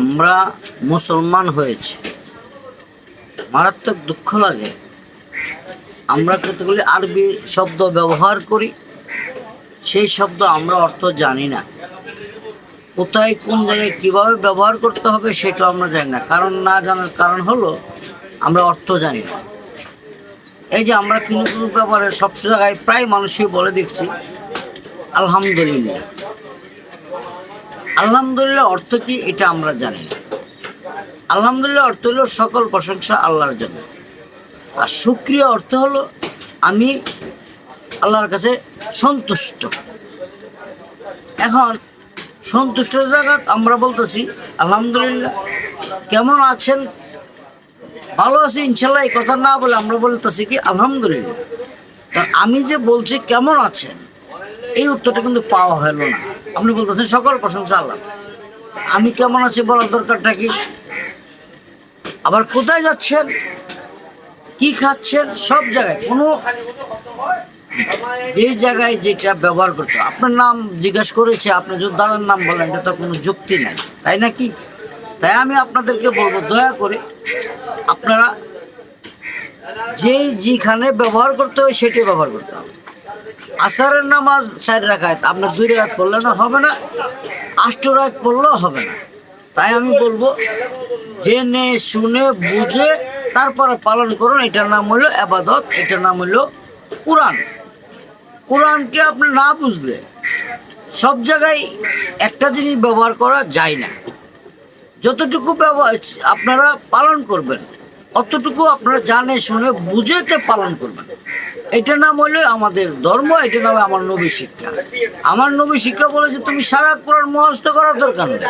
আমরা মুসলমান হয়েছি। মারাত্মক দুঃখ লাগে। আমরা কতগুলি আরবি শব্দ ব্যবহার করি, সেই শব্দ আমরা অর্থ জানি না। কোথায়, কোন জায়গায় কীভাবে ব্যবহার করতে হবে সেটা আমরা জানি না। কারণ না জানার কারণ হলো, আমরা অর্থ জানি না। এই যে আমরা কিন্তু ব্যাপারে সব জায়গায় প্রায় মানুষই বলে দেখছি আলহামদুলিল্লাহ। আলহামদুলিল্লাহ অর্থ কি, এটা আমরা জানি না। আলহামদুলিল্লাহ অর্থ হলো সকল প্রশংসা আল্লাহর জন্য। আর সুক্রিয় অর্থ হলো আমি আল্লাহর কাছে সন্তুষ্ট। এখন সন্তুষ্ট জায়গা আমরা বলতেছি, আলহামদুলিল্লাহ, কেমন আছেন? ভালো আছি, ইনশাল্লাহ, এই কথা না বলে আমরা বলতেছি কি, আলহামদুলিল্লাহ। কারণ আমি যে বলছি কেমন আছেন, এই উত্তরটা কিন্তু পাওয়া হলো না। আপনি বলতেছেন সকল প্রশংসা আল্লাহ। আমি কেমন আছি বলার দরকারটা কি? আবার কোথায় যাচ্ছেন? কি খাচ্ছেন? সব জায়গায়। কোনো যে জায়গায় যেটা ব্যবহার করতে আপনার নাম জিজ্ঞাসা করেছে, আপনি যদি দাদার নাম বলেন, এটা তো কোনো যুক্তি নাই। তাই নাকি? তাই আমি আপনাদেরকে বলব, দয়া করে আপনারা যেই যেখানে ব্যবহার করতে হয়, সেটি ব্যবহার করতে হবে। আসারের নামাজ চার রাখায় আপনার দুই রাত পড়লে না হবে না, আষ্ট রাত পড়লেও হবে না। তাই আমি বলব, জেনে শুনে বুঝে তারপরে পালন করুন, এটার নাম হলো আবাদত, এটার নাম হলো কোরআন। কোরআনকে আপনি না বুঝলে সব জায়গায় একটা জিনিস ব্যবহার করা যায় না। যতটুকু ব্যবহার, আপনারা পালন করবেন, অতটুকু আপনারা জানে শুনে বুঝেতে পালন করবেন। এটা নাম হলো আমাদের ধর্ম, এটা নাম আমার নবী শিক্ষা। আমার নবী শিক্ষা বলে যে তুমি সারা কোরআন মহস্ত করার দরকার নেই।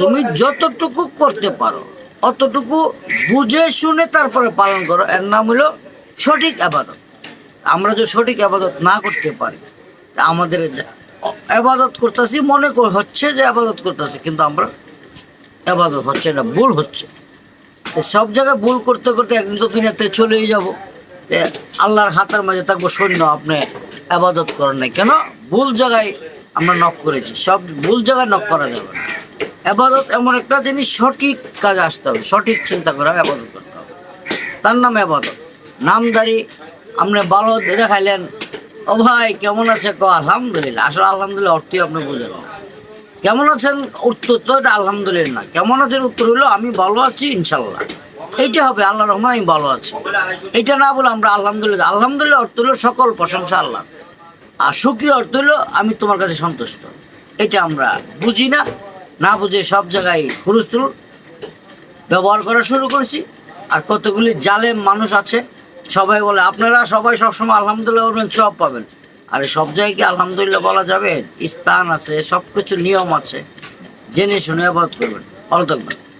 তুমি যতটুকু করতে পারো, অতটুকু বুঝে শুনে তারপরে পালন করো। এর নাম হলো সঠিক আবাদত। আমরা যে সঠিক আবাদত না করতে পারি আমাদের আবাদত করতেছি, মনে হচ্ছে যে আবাদত করতেছি, কিন্তু আমরা আবাদত হচ্ছে না, ভুল হচ্ছে। সব জায়গায় ভুল করতে করতে একদিন তো দুনিয়াতে চলেই যাব। আল্লাহর হাতের মাঝে থাকব, সৈন্য আপনি আবাদত করেন নাই। কেন? ভুল জায়গায় আমরা নক করেছি। সব ভুল জায়গায় নক করা যাবে না। আবাদত এমন একটা জিনিস, সঠিক কাজে আসতে হবে। সঠিক চিন্তা করে আবাদত করতে হবে। তার নাম আবাদত। নামদারি, আপনি ভালো দেখাইলেন ও ভাই, কেমন আছে ক আলহামদুলিল্লাহ। আসলে আলহামদুলিল্লাহ অর্থই আপনি বুঝেন না। কেমন আছেন? উত্তর তো এটা আলহামদুলিল্লাহ কেমন আছেন? উত্তর হলো, আমি ভালো আছি ইনশাল্লাহ এইটা হবে আল্লাহ রহমান আমি ভালো আছি। এটা না বলে আমরা আলহামদুলিল্লাহ আলহামদুলিল্লাহ অর্থ হলো সকল প্রশংসা আল্লাহ আর সুক্রিয় অর্থ হলো আমি তোমার কাছে সন্তুষ্ট। এটা আমরা বুঝি না না বুঝে সব জায়গায় হুরুস্তুল ব্যবহার করা শুরু করছি, আর কতগুলি জালেম মানুষ আছে, সবাই বলে, আপনারা সবাই সবসময় আলহামদুলিল্লাহ বলবেন, সব পাবেন। আর সব জায়গায় কি আলহামদুলিল্লাহ বলা যাবে? স্থান আছে সব কিছু নিয়ম আছে। জেনে শুনে আবাদ করবেন। ভালো থাকবেন।